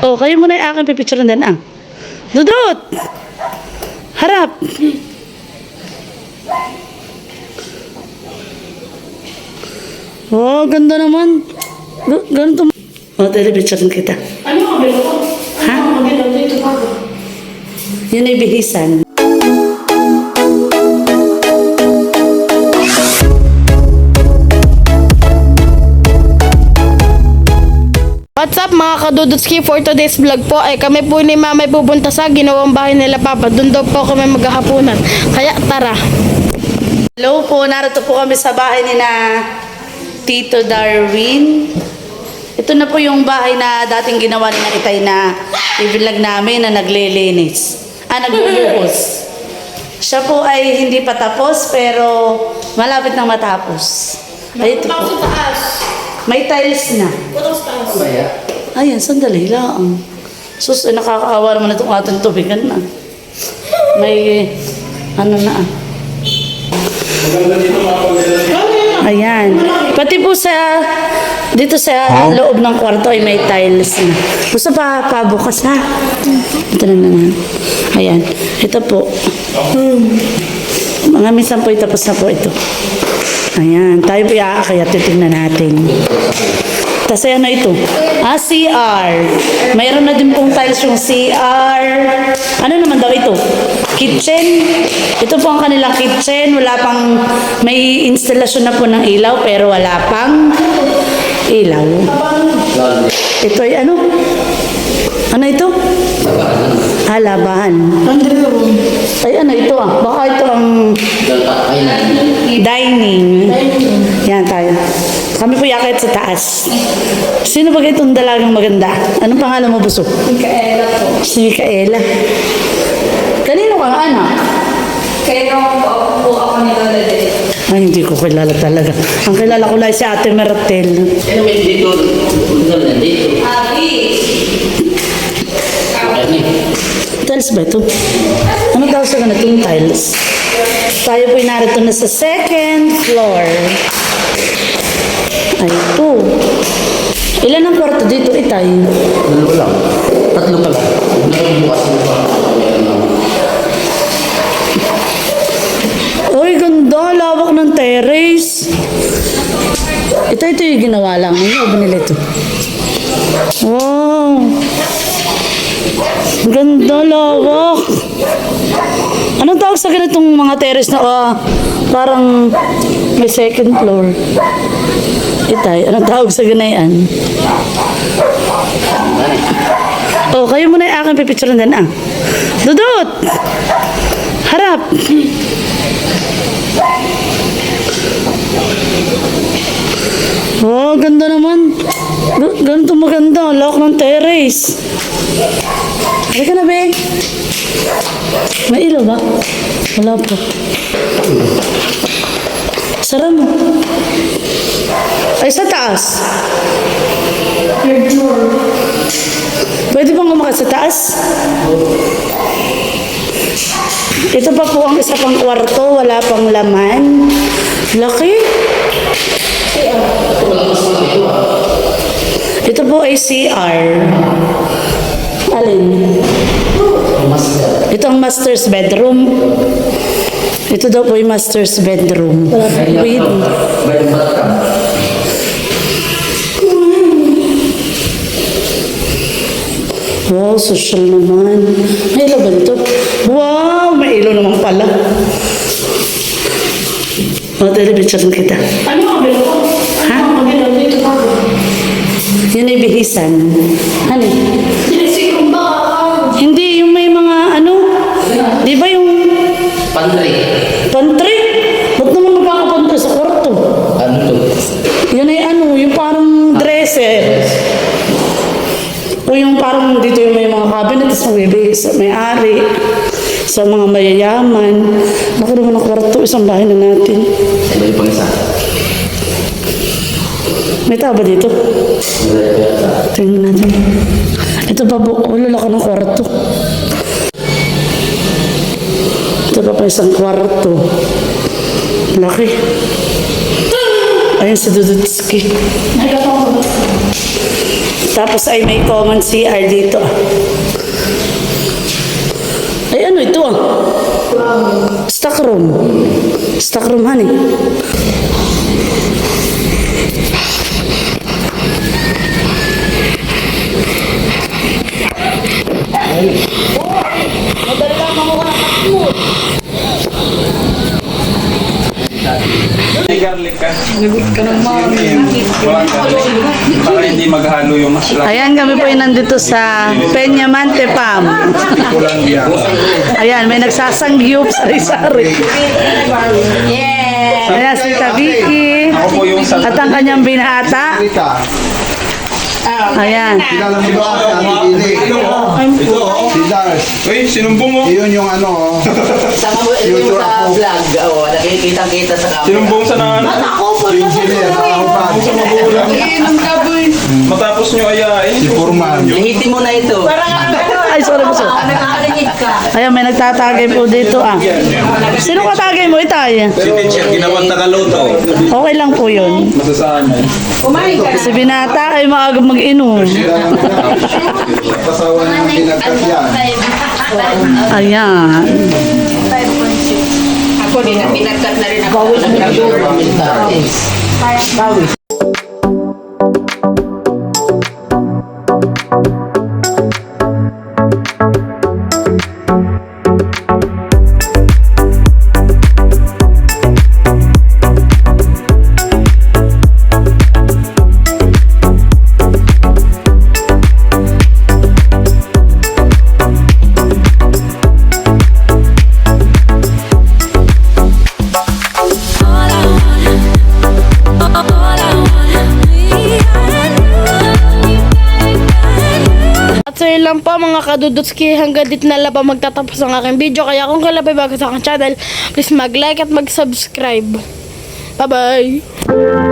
Oh, kayo muna yung akin pipicturean din ah. Dudut! Harap! Oh, ganda naman. Ganito. Oh, telepicturean kita. Ano ang? Ha? Ano ang? Yun ay bihisan. Mga kadudutski for today's vlog po ay kami po ni mama pupunta sa ginawang bahay nila papa. Doon daw po kami maghahaponan. Kaya tara. Hello po, narito po kami sa bahay ni na Tito Darwin. Ito na po yung bahay na dating ginawa ni na itay na i-vlog namin na naglilinis. Ah, nagluluhos. Siya po ay hindi pa tapos pero malapit nang matapos. Ay, ito po. May tiles na. Putos taas. Ayan, sandali lang. Sus, eh, nakakaawa naman itong ating tubigan na. May, ano na ah. Ayan. Pati po sa, dito sa loob ng kwarto ay may tiles na. Basta pa, pabukas ha. Ito na naman. Ayan. Ito po. Hmm. Mga minsan po tapos na po ito. Ayan. Tayo po iaakayat. Titignan natin. Tapos ano ito? Ah, CR. Mayroon na din pong tiles yung CR. Ano naman daw ito? Kitchen. Ito po ang kanilang kitchen. Wala pang, may instalasyon na po ng ilaw pero wala pang ilaw. Ito ay ano? Ano ito? Ah, labahan. Ay ano ito ah? Baka ito ang dining. Yan tayo. Kami po yakit sa taas. Sino ba itong dalagang maganda? Anong pangalan mo, Buso? Mikaela po. Si Micaela. Kanino kang anak? Kaya po po ako nilalagay. Ay, hindi ko kilala talaga. Ang kilala ko lang si Ate Maratel. Ano may dito? Punta na dito. Abi! Ano? Tiles ba ito? Ano daw sa ganitong tiles? Tayo po narito na sa second floor. Ay, ito. Ilan ang kwarto dito, Itay? Dalawa lang. Tatlo pala. Mo pa. Meron lang. Uy, ganda. Lawak ng terrace. Ito, ito yung ginawa lang. Ano ba nila ito? Wow. Ganda, lawak. Anong tawag sa ganitong mga terrace na ah, parang may second floor? Itay, anong tawag sa ganayan? Oh, kayo muna yung aking pipicturean din ah. Dudut! Harap! Oh, ganda naman. G- ganito maganda. Lock ng terrace. Halika na, be. May ilaw ba? Wala pa. Sara mo. Ay, sa taas. Pwede bang umakyat sa taas? Ito pa po ang isa pang kwarto. Wala pang laman. Laki. Ito po ay CR. Alin? Ito ang master's bedroom. Ito daw po yung master's bedroom. Ka? Wow, social naman. May ilaw ba nito? Wow, may ilaw naman pala. O, television kita. Ano ang? Ha? Ano ang kabila dito? Yun ay bihisan. Ano? Parang dito yung may mga cabinet, tapos magbibigay sa may-ari, sa mga mayayaman. Baka naman ang kwarto, isang bahay na natin. Ano yung pang isa? May tao ba dito? Tingnan natin. Ito pa po, oh, lalaki ng kwarto. Ito pa pa isang kwarto. Laki. Ayun si Dudutski. Ba? Tapos ay may common CR dito. Ay ano ito ah? Stock room. Stock room honey. May garlic ka. Nagot ka ng mami. Walang garlic. Para hindi maghalo yung masla. Ayan kami po ay nandito sa Peñamante Pam. Ayan, may nagsasangyup sari-sari. Ayan si Tabiki. Yung. At ang kanyang binata. Ayan. Kilala mo ba si Ate Ili? Ito, oh. Si Lars. Uy, sinumbong mo. Yun yung ano, oh. Sama mo ito yung sa vlog. Oo, nakikita-kita sa camera. Sinumbong sa na... engineer, Ayan, may nagtatagay po dito ah. Sino katagay mo, Itay? Si teacher, ginawang tagaluto. Okay lang po yun. Masasanay. Si binata ay maaga mag-inom. Kasawa ng pinagkat yan. Ayan. Ako din, pinagkat na rin ako. All lang po mga kadudutski hanggang dito na lang po magtatapos ang aking video. Kaya kung kalabay bago sa aking channel, please mag-like at mag-subscribe. Bye-bye!